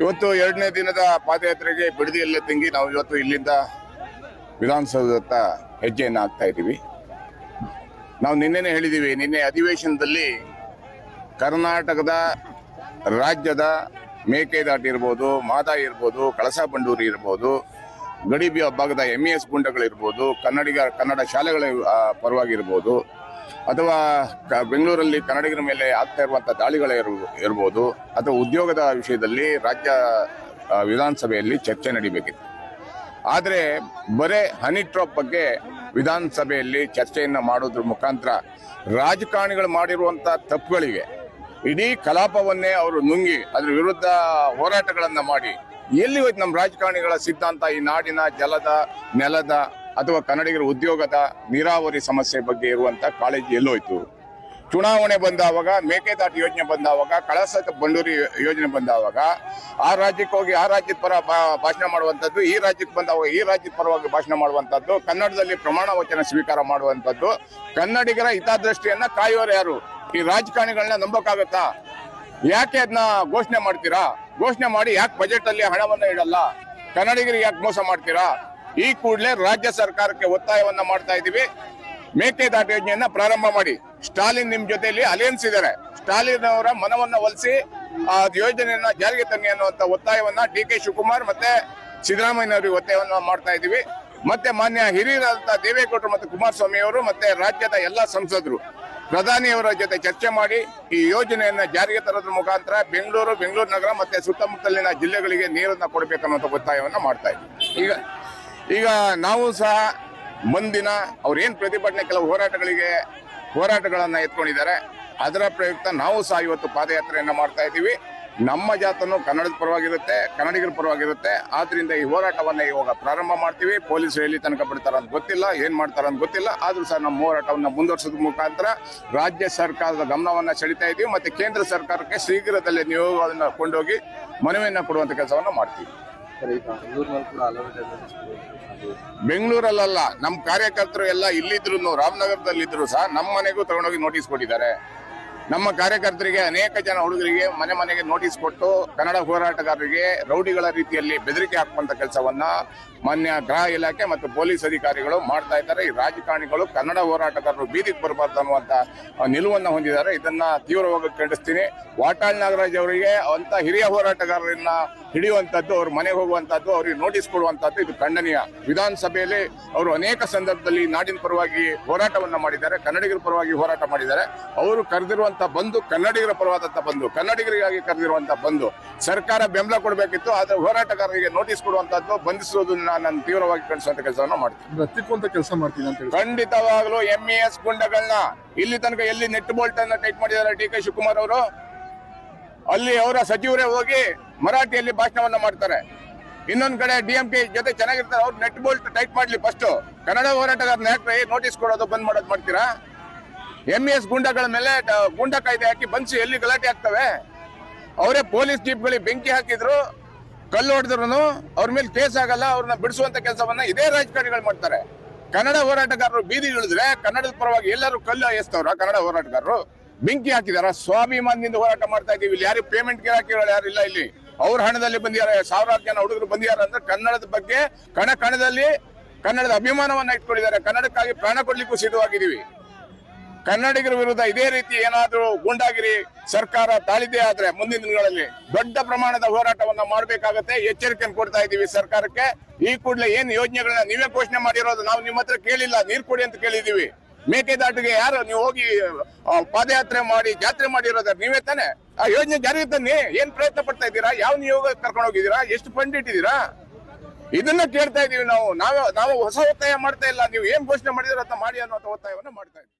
ಇವತ್ತು ಎರಡನೇ ದಿನದ ಪಾದಯಾತ್ರೆಗೆ ಬಿಡದಿಯಲ್ಲೇ ತಂಗಿ ನಾವು ಇವತ್ತು ಇಲ್ಲಿಂದ ವಿಧಾನಸೌಧದತ್ತ ಹೆಜ್ಜೆಯನ್ನು ಹಾಕ್ತಾ ಇದ್ದೀವಿ. ನಾವು ನಿನ್ನೆನೇ ಹೇಳಿದ್ದೀವಿ, ನಿನ್ನೆ ಅಧಿವೇಶನದಲ್ಲಿ ಕರ್ನಾಟಕದ ರಾಜ್ಯದ ಮೇಕೆದಾಟು ಇರ್ಬೋದು, ಮಾದಾ ಇರ್ಬೋದು, ಕಳಸಾ ಬಂಡೂರಿ ಇರ್ಬೋದು ಗಡಿ ಭಾಗದ ಭಾಗದ ಎಂ ಎಸ್ ಗುಂಡಗಳಿರ್ಬೋದು, ಕನ್ನಡಿಗ, ಕನ್ನಡ ಶಾಲೆಗಳ ಪರವಾಗಿರ್ಬೋದು ಅಥವಾ ಬೆಂಗಳೂರಲ್ಲಿ ಕನ್ನಡಿಗರ ಮೇಲೆ ಆಗ್ತಾ ಇರುವಂಥ ದಾಳಿಗಳ ಇರ್ಬೋದು, ಅಥವಾ ಉದ್ಯೋಗದ ವಿಷಯದಲ್ಲಿ ರಾಜ್ಯ ವಿಧಾನಸಭೆಯಲ್ಲಿ ಚರ್ಚೆ ನಡೀಬೇಕಿತ್ತು. ಆದರೆ ಬರೇ ಹನಿ ಟ್ರಾಪ್ ಬಗ್ಗೆ ವಿಧಾನಸಭೆಯಲ್ಲಿ ಚರ್ಚೆಯನ್ನು ಮಾಡೋದ್ರ ಮುಖಾಂತರ ರಾಜಕಾರಣಿಗಳು ಮಾಡಿರುವಂಥ ತಪ್ಪುಗಳಿವೆ. ಇಡೀ ಕಲಾಪವನ್ನೇ ಅವರು ನುಂಗಿ ಅದರ ವಿರುದ್ಧ ಹೋರಾಟಗಳನ್ನು ಮಾಡಿ, ಎಲ್ಲಿ ಹೋಯ್ತು ನಮ್ಮ ರಾಜಕಾರಣಿಗಳ ಸಿದ್ಧಾಂತ? ಈ ನಾಡಿನ ಜಲದ, ನೆಲದ ಅಥವಾ ಕನ್ನಡಿಗರ ಉದ್ಯೋಗದ ನೀರಾವರಿ ಸಮಸ್ಯೆ ಬಗ್ಗೆ ಇರುವಂತ ಕಾಳಜಿ ಎಲ್ಲೋಯ್ತು ಚುನಾವಣೆ ಬಂದಾವಾಗ, ಮೇಕೆದಾಟು ಯೋಜನೆ ಬಂದಾವಾಗ, ಕಳಸ ಬಂಡೂರಿ ಯೋಜನೆ ಬಂದಾವಾಗ, ಆ ರಾಜ್ಯಕ್ಕೆ ಹೋಗಿ ಆ ರಾಜ್ಯದ ಪರ ಭಾಷಣ ಮಾಡುವಂಥದ್ದು ಈ ರಾಜ್ಯಕ್ಕೆ ಬಂದಾಗ ಈ ರಾಜ್ಯದ ಪರವಾಗಿ ಭಾಷಣ ಮಾಡುವಂಥದ್ದು ಕನ್ನಡದಲ್ಲಿ ಪ್ರಮಾಣ ವಚನ ಸ್ವೀಕಾರ ಮಾಡುವಂಥದ್ದು ಕನ್ನಡಿಗರ ಹಿತದೃಷ್ಟಿಯನ್ನ ಕಾಯೋರು ಯಾರು? ಈ ರಾಜಕಾರಣಿಗಳನ್ನ ನಂಬಕ್ಕಾಗತ್ತಾ? ಯಾಕೆ ಅದನ್ನ ಘೋಷಣೆ ಮಾಡ್ತೀರಾ? ಘೋಷಣೆ ಮಾಡಿ ಯಾಕೆ ಬಜೆಟ್ ಅಲ್ಲಿ ಹಣವನ್ನ ಇಡಲ್ಲ? ಕನ್ನಡಿಗರಿಗೆ ಯಾಕೆ ಮೋಸ ಮಾಡ್ತೀರಾ? ಈ ಕೂಡಲೇ ರಾಜ್ಯ ಸರ್ಕಾರಕ್ಕೆ ಒತ್ತಾಯವನ್ನ ಮಾಡ್ತಾ ಇದ್ದೀವಿ. ಮೇಕೆದಾಟು ಯೋಜನೆಯನ್ನ ಪ್ರಾರಂಭ ಮಾಡಿ. ಸ್ಟಾಲಿನ್ ನಿಮ್ ಜೊತೆಯಲ್ಲಿ ಅಲಯನ್ಸ್ ಇದ್ದಾರೆ ಸ್ಟಾಲಿನ್ ಅವರ ಮನವನ್ನ ಒಲಿಸಿ, ಆ ಯೋಜನೆಯನ್ನ ಜಾರಿಗೆ ತನ್ನಿ ಅನ್ನುವಂತ ಒತ್ತಾಯವನ್ನ ಡಿ ಕೆ ಶಿವಕುಮಾರ್ ಮತ್ತೆ ಸಿದ್ದರಾಮಯ್ಯ ಅವರಿಗೆ ಒತ್ತಾಯವನ್ನ ಮಾಡ್ತಾ ಇದ್ದೀವಿ. ಮತ್ತೆ ಮಾನ್ಯ ಹಿರಿಯರಾದಂತಹ ದೇವೇಗೌಡರು ಮತ್ತು ಕುಮಾರಸ್ವಾಮಿ ಅವರು ಮತ್ತೆ ರಾಜ್ಯದ ಎಲ್ಲಾ ಸಂಸದರು ಪ್ರಧಾನಿಯವರ ಜೊತೆ ಚರ್ಚೆ ಮಾಡಿ ಈ ಯೋಜನೆಯನ್ನ ಜಾರಿಗೆ ತರೋದ್ರ ಮುಖಾಂತರ ಬೆಂಗಳೂರು ಬೆಂಗಳೂರು ನಗರ ಮತ್ತೆ ಸುತ್ತಮುತ್ತಲಿನ ಜಿಲ್ಲೆಗಳಿಗೆ ನೀರನ್ನ ಕೊಡಬೇಕನ್ನುವಂಥ ಒತ್ತಾಯವನ್ನ ಮಾಡ್ತಾ ಇದ್ದೀವಿ. ಈಗ ಈಗ ನಾವು ಸಹ ಮುಂದಿನ ಅವ್ರೇನು ಪ್ರತಿಭಟನೆ ಕೆಲವು ಹೋರಾಟಗಳಿಗೆ ಹೋರಾಟಗಳನ್ನು ಎತ್ಕೊಂಡಿದ್ದಾರೆ, ಅದರ ಪ್ರಯುಕ್ತ ನಾವು ಸಹ ಇವತ್ತು ಪಾದಯಾತ್ರೆಯನ್ನು ಮಾಡ್ತಾ ಇದ್ದೀವಿ. ನಮ್ಮ ಜಾತನು ಕನ್ನಡದ ಪರವಾಗಿರುತ್ತೆ, ಕನ್ನಡಿಗರ ಪರವಾಗಿರುತ್ತೆ. ಆದ್ರಿಂದ ಈ ಹೋರಾಟವನ್ನು ಇವಾಗ ಪ್ರಾರಂಭ ಮಾಡ್ತೀವಿ. ಪೊಲೀಸರು ಎಲ್ಲಿ ತನಕ ಬಿಡ್ತಾರ ಅಂತ ಗೊತ್ತಿಲ್ಲ, ಏನ್ ಮಾಡ್ತಾರ ಅಂತ ಗೊತ್ತಿಲ್ಲ. ಆದ್ರೂ ಸಹ ನಮ್ಮ ಹೋರಾಟವನ್ನು ಮುಂದುವರಿಸೋದ್ರ ಮುಖಾಂತರ ರಾಜ್ಯ ಸರ್ಕಾರದ ಗಮನವನ್ನ ಸೆಳಿತಾ ಇದ್ದೀವಿ ಮತ್ತೆ ಕೇಂದ್ರ ಸರ್ಕಾರಕ್ಕೆ ಶೀಘ್ರದಲ್ಲೇ ನಿಯೋಗವನ್ನು ಕೊಂಡೋಗಿ ಮನವಿಯನ್ನು ಕೊಡುವಂತ ಕೆಲಸವನ್ನು ಮಾಡ್ತೀವಿ. ಬೆಂಗಳೂರಲ್ಲ ನಮ್ಮ ಕಾರ್ಯಕರ್ತರು ಎಲ್ಲ ಇಲ್ಲಿದ್ರು ರಾಮನಗರದಲ್ಲಿದ್ರು ಸಹ ನಮ್ಮ ಮನೆಗೂ ತಗೊಂಡೋಗಿ ನೋಟಿಸ್ ಕೊಟ್ಟಿದ್ದಾರೆ. ನಮ್ಮ ಕಾರ್ಯಕರ್ತರಿಗೆ ಅನೇಕ ಜನ ಹುಡುಗರಿಗೆ ಮನೆ ಮನೆಗೆ ನೋಟಿಸ್ ಕೊಟ್ಟು, ಕನ್ನಡ ಹೋರಾಟಗಾರರಿಗೆ ರೌಡಿಗಳ ರೀತಿಯಲ್ಲಿ ಬೆದರಿಕೆ ಹಾಕುವಂತ ಕೆಲಸವನ್ನ ಮಾನ್ಯ ಗೃಹ ಇಲಾಖೆ ಮತ್ತು ಪೊಲೀಸ್ ಅಧಿಕಾರಿಗಳು ಮಾಡ್ತಾ ಇದ್ದಾರೆ. ಈ ರಾಜಕಾರಣಿಗಳು ಕನ್ನಡ ಹೋರಾಟಗಾರರು ಬೀದಿಗೆ ಬರಬಾರ್ದು ಅನ್ನುವಂತ ನಿಲುವನ್ನ ಹೊಂದಿದ್ದಾರೆ. ಇದನ್ನ ತೀವ್ರವಾಗಿ ಖಂಡಿಸ್ತೀನಿ. ವಾಟಾಳ್ ನಾಗರಾಜ್ ಅವರಿಗೆ ಅಂತ ಹಿರಿಯ ಹೋರಾಟಗಾರರನ್ನ ಹಿಡಿಯುವಂತದ್ದು ಅವ್ರ ಮನೆಗೆ ಹೋಗುವಂತದ್ದು ಅವ್ರಿಗೆ ನೋಟಿಸ್ ಕೊಡುವಂತದ್ದು ಇದು ಖಂಡನೀಯ. ವಿಧಾನಸಭೆಯಲ್ಲಿ ಅವರು ಅನೇಕ ಸಂದರ್ಭದಲ್ಲಿ ನಾಡಿನ ಪರವಾಗಿ ಹೋರಾಟವನ್ನು ಮಾಡಿದ್ದಾರೆ ಕನ್ನಡಿಗರ ಪರವಾಗಿ ಹೋರಾಟ ಮಾಡಿದ್ದಾರೆ. ಅವರು ಕರೆದಿರುವಂಥ ಬಂದು ಕನ್ನಡಿಗರ ಪರವಾದಂತ ಬಂದು ಕನ್ನಡಿಗರಿಗಾಗಿ ಕರೆದಿರುವಂಥ ಬಂದು ಸರ್ಕಾರ ಬೆಂಬಲ ಕೊಡಬೇಕಿತ್ತು ಆದರೆ ಹೋರಾಟಗಾರರಿಗೆ ನೋಟಿಸ್ ಕೊಡುವಂತದ್ದು ಬಂಧಿಸುವುದನ್ನು ನಾನು ತೀವ್ರವಾಗಿ ಕಳಿಸುವಂಥ ಕೆಲಸವನ್ನು ಮಾಡ್ತೀನಿ. ಕೆಲಸ ಮಾಡ್ತೀನಿ ಅಂತ ಹೇಳಿ. ಖಂಡಿತವಾಗಲೂ ಎಂ ಇ ಎಸ್ ಗುಂಡಗಳನ್ನ ಇಲ್ಲಿ ತನಕ ಎಲ್ಲಿ ನೆಟ್ ಬೋಲ್ಟ್ ಅನ್ನ ಟೈಟ್ ಮಾಡಿದ್ದಾರೆ ಡಿ ಕೆ ಶಿವಕುಮಾರ್ ಅವರು ಅಲ್ಲಿ ಅವರ ಸಚಿವರೇ ಹೋಗಿ ಮರಾಠಿಯಲ್ಲಿ ಭಾಷಣವನ್ನ ಮಾಡ್ತಾರೆ. ಇನ್ನೊಂದ್ ಕಡೆ ಡಿ ಎಂ ಕೆ ಜೊತೆ ಚೆನ್ನಾಗಿರ್ತಾರೆ. ಅವ್ರು ನೆಟ್ ಬೋಲ್ಟ್ ಟೈಟ್ ಮಾಡ್ಲಿ ಫಸ್ಟ್ ಕನ್ನಡ ಹೋರಾಟಗಾರನ ಯಾಕ್ರೆ ನೋಟಿಸ್ ಕೊಡೋದು, ಬಂದ್ ಮಾಡೋದು ಮಾಡ್ತೀರಾ? ಎಂ ಎಸ್ ಗುಂಡಗಳ ಮೇಲೆ ಗುಂಡ ಕಾಯ್ದೆ ಹಾಕಿ ಬನ್ಸಿ ಎಲ್ಲಿ ಗಲಾಟೆ ಆಗ್ತವೆ? ಅವರೇ ಪೊಲೀಸ್ ಜೀಪ್ಗಳಿಗೆ ಬೆಂಕಿ ಹಾಕಿದ್ರು, ಕಲ್ಲು ಹೊಡೆದ್ರು ಅವ್ರ ಮೇಲೆ ಕೇಸ್ ಆಗಲ್ಲ ಅವ್ರನ್ನ ಬಿಡಿಸುವಂತ ಕೆಲಸವನ್ನ ಇದೇ ರಾಜಕಾರಣಿಗಳು ಮಾಡ್ತಾರೆ. ಕನ್ನಡ ಹೋರಾಟಗಾರರು ಬೀದಿಗಿಳಿದ್ರೆ ಕನ್ನಡದ ಪರವಾಗಿ ಎಲ್ಲರೂ ಕಲ್ಲು ಎಸ್ತವ್ರ ಕನ್ನಡ ಹೋರಾಟಗಾರರು. ಬೆಂಕಿ ಹಾಕಿದಾರ. ಸ್ವಾಭಿಮಾನದಿಂದ ಹೋರಾಟ ಮಾಡ್ತಾ ಇದೀವಿ. ಇಲ್ಲಿ ಯಾರು ಪೇಮೆಂಟ್ ಗಿರಾಕಿಗಳು ಯಾರು ಇಲ್ಲ ಇಲ್ಲಿ. ಅವ್ರ ಹಣದಲ್ಲಿ ಬಂದಿದ್ದಾರೆ. ಸಾವಿರಾರು ಜನ ಹುಡುಗರು ಬಂದಿದ್ದಾರೆ ಅಂದ್ರೆ ಕನ್ನಡದ ಬಗ್ಗೆ ಕಣ ಕಣದಲ್ಲಿ ಕನ್ನಡದ ಅಭಿಮಾನವನ್ನ ಇಟ್ಕೊಂಡಿದ್ದಾರೆ. ಕನ್ನಡಕ್ಕಾಗಿ ಪ್ರಾಣ ಕೊಡ್ಲಿಕ್ಕೂ ಸಿದ್ಧವಾಗಿದ್ದೀವಿ. ಕನ್ನಡಿಗರ ವಿರುದ್ಧ ಇದೇ ರೀತಿ ಏನಾದರೂ ಗೂಂಡಾಗಿರಿ, ಸರ್ಕಾರ ತಾಳಿದೆ ಆದ್ರೆ ಮುಂದಿನ ದಿನಗಳಲ್ಲಿ ದೊಡ್ಡ ಪ್ರಮಾಣದ ಹೋರಾಟವನ್ನ ಮಾಡಬೇಕಾಗತ್ತೆ. ಎಚ್ಚರಿಕೆಯನ್ನು ಕೊಡ್ತಾ ಇದ್ದೀವಿ ಸರ್ಕಾರಕ್ಕೆ. ಈ ಕೂಡಲೇ ಏನ್ ಯೋಜನೆಗಳನ್ನ ನೀವೇ ಘೋಷಣೆ ಮಾಡಿರೋದು ನಾವು ನಿಮ್ಮ ಹತ್ರ ಕೇಳಿಲ್ಲ. ನೀರು ಕೊಡಿ ಅಂತ ಕೇಳಿದೀವಿ ಮೇಕೆದಾಟಿಗೆ ಯಾರು? ನೀವು ಹೋಗಿ ಪಾದಯಾತ್ರೆ ಮಾಡಿ, ಜಾತ್ರೆ ಮಾಡಿರೋದ್ರ ನೀವೇ ತಾನೆ? ಆ ಯೋಜನೆ ಜಾರಿಗೆ ತನ್ನಿ. ಏನ್ ಪ್ರಯತ್ನ ಪಡ್ತಾ ಇದ್ದೀರಾ? ಯಾವ ನಿಯೋಗ ಕರ್ಕೊಂಡು ಹೋಗಿದ್ದೀರಾ? ಎಷ್ಟು ಫಂಡ್ ಇಟ್ಟಿದ್ದೀರಾ? ಇದನ್ನ ಕೇಳ್ತಾ ಇದೀವಿ ನಾವು. ನಾವು ನಾವು ಹೊಸ ಒತ್ತಾಯ ಮಾಡ್ತಾ ಇಲ್ಲ. ನೀವು ಏನ್ ಘೋಷಣೆ ಮಾಡಿದಿರೋ ಅಂತ ಮಾಡಿ ಅನ್ನೋ ಒತ್ತಾಯವನ್ನ ಮಾಡ್ತಾ ಇದ್ದೀವಿ.